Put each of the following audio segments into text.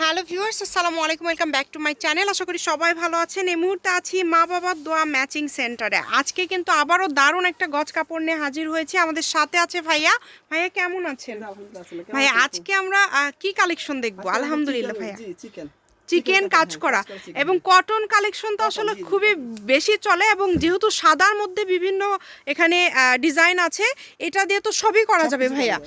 Hello viewers আসসালামু আলাইকুম welcome back to my channel. আশা করি সবাই ভালো আছেন। এই মুহূর্তে আছি মা বাবার দোয়া ম্যাচিং সেন্টারে। আজকে কিন্তু আবারও দারুণ একটা গজ কাপড় নিয়ে হাজির হয়েছে। আমাদের সাথে আছে ভাইয়া। ভাইয়া কেমন আছেন? ভাইয়া আজকে আমরা কি কালেকশন দেখব? আলহামদুলিল্লাহ ভাইয়া। চিকেন চিকেন কাজ করা। এবং কটন কালেকশন তো আসলে খুবই বেশি চলে এবং যেহেতু সাদার মধ্যে বিভিন্ন এখানে ডিজাইন আছে এটা দিয়ে তো সবই করা যাবে ভাইয়া।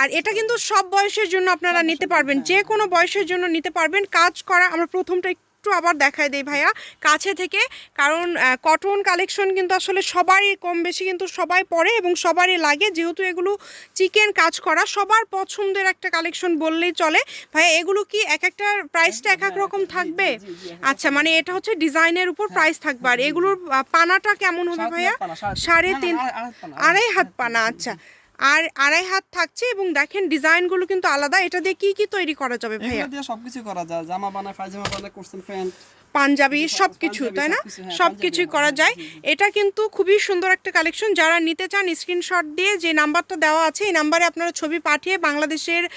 আর এটা কিন্তু সব বয়সের জন্য আপনারা নিতে পারবেন। যে কোনো বয়সের জন্য নিতে পারবেন। কাজ করা আমরা প্রথমটা একটু আবার দেখাই দেই ভাইয়া। কাছে থেকে কারণ কটন কালেকশন কিন্তু আসলে সবারই কম বেশি কিন্তু সবাই পরে এবং সবারই লাগে। যেহেতু এগুলো চিকেন কাজ করা সবার পছন্দের একটা কালেকশন বললেই চলে। ভাইয়া এগুলো কি এক একটা প্রাইসটা এক এক রকম থাকবে? আচ্ছা মানে এটা হচ্ছে ডিজাইনের উপর প্রাইস থাকবে। আর এগুলোর পানাটা কেমন হবে ভাইয়া? সাড়ে তিন আড়াই হাত পানা আচ্ছা। আর আড়াই হাত থাকছে এবং দেখেন ডিজাইনগুলো কিন্তু আলাদা। এটা দিয়ে কি কি তৈরি করা যাবে ভাইয়া? এগুলো দিয়ে সবকিছু করা যায়। জামা বানায় পায়জামা বানায় কোর্সেন প্যান্ট পাঞ্জাবি সব- সব কিছু তাই না? সবকিছু, হ্যাঁ, সব কিছুই করা যায়। এটা কিন্তু খুবই সুন্দর একটা কালেকশন যারা নিতে চান স্ক্রিনশট দিয়ে যে নাম্বারটা দেওয়া আছে এই নাম্বারে আপনারা ছবি পাঠিয়ে বাংলাদেশের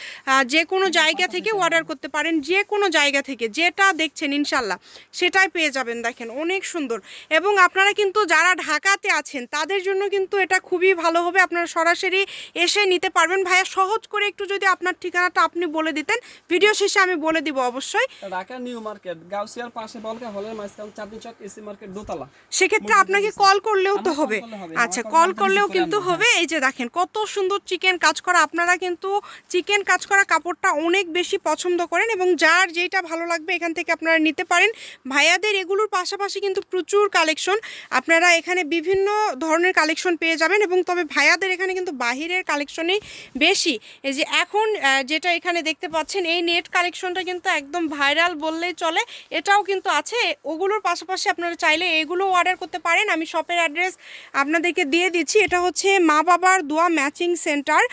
যে কোনো জায়গা থেকে অর্ডার করতে পারেন। যে কোনো জায়গা থেকে যেটা দেখছেন ইনশাল্লাহ সেটাই পেয়ে যাবেন দেখেন অনেক সুন্দর। এবং আপনারা কিন্তু যারা ঢাকাতে আছেন তাদের জন্য কিন্তু এটা খুবই ভালো হবে। আপনারা সরাসরি এসে নিতে পারবেন। ভাইয়া সহজ করে একটু যদি আপনার ঠিকানাটা আপনি বলে দিতেন ভিডিও শেষে আমি বলে দিব অবশ্যই। ঢাকা নিউ মার্কেট গাউসিয়ার পাশে বলকা হলের মাঝখানে চাঁদনি চক এসি মার্কেট দোতলা। সেক্ষেত্রে আপনাকে কল করলেও তো হবে। আচ্ছা কল করলেও কিন্তু হবে। এই যে দেখেন কত সুন্দর চিকেন কাজ করা। আপনারা কিন্তু চিকেন কাজ করা কাপড়টা অনেক বেশি পছন্দ করেন এবং যার যেটা ভালো লাগবে এখান থেকে আপনারা নিতে পারেন। ভাইয়াদের এগুলোর পাশাপাশি কিন্তু প্রচুর কালেকশন আপনারা এখানে বিভিন্ন ধরনের কালেকশন পেয়ে যাবেন এবং তবে ভাইয়াদের এখানে কিন্তু বাহিরের কালেকশনই বেশি। এই যে এখন যেটা এখানে দেখতে পাচ্ছেন, এই নেট কালেকশনটা কিন্তু একদম ভাইরাল বললেই চলে। এটাও কিন্তু আছে। ওগুলোর পাশাপাশি আপনারা চাইলে এগুলো অর্ডার করতে পারেন। আমি শপের অ্যাড্রেস আপনাদেরকে দিয়ে দিচ্ছি। এটা হচ্ছে মা বাবার দোয়া ম্যাচিং সেন্টার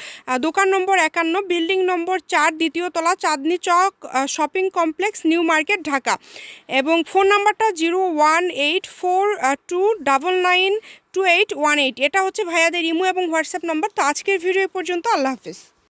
দোকান নম্বর একান্ন, বিল্ডিং নম্বর চার, দ্বিতীয় তলা, Chandni Chowk shopping complex, new market, Dhaka. এবং ফোন নাম্বারটা zero one eight four two double nine two eight one eight এটা হচ্ছে ভাইয়াদের ইমো এবং হোয়াটসঅ্যাপ নম্বর। তো আজকের ভিডিও পর্যন্ত আল্লাহ হাফিজ।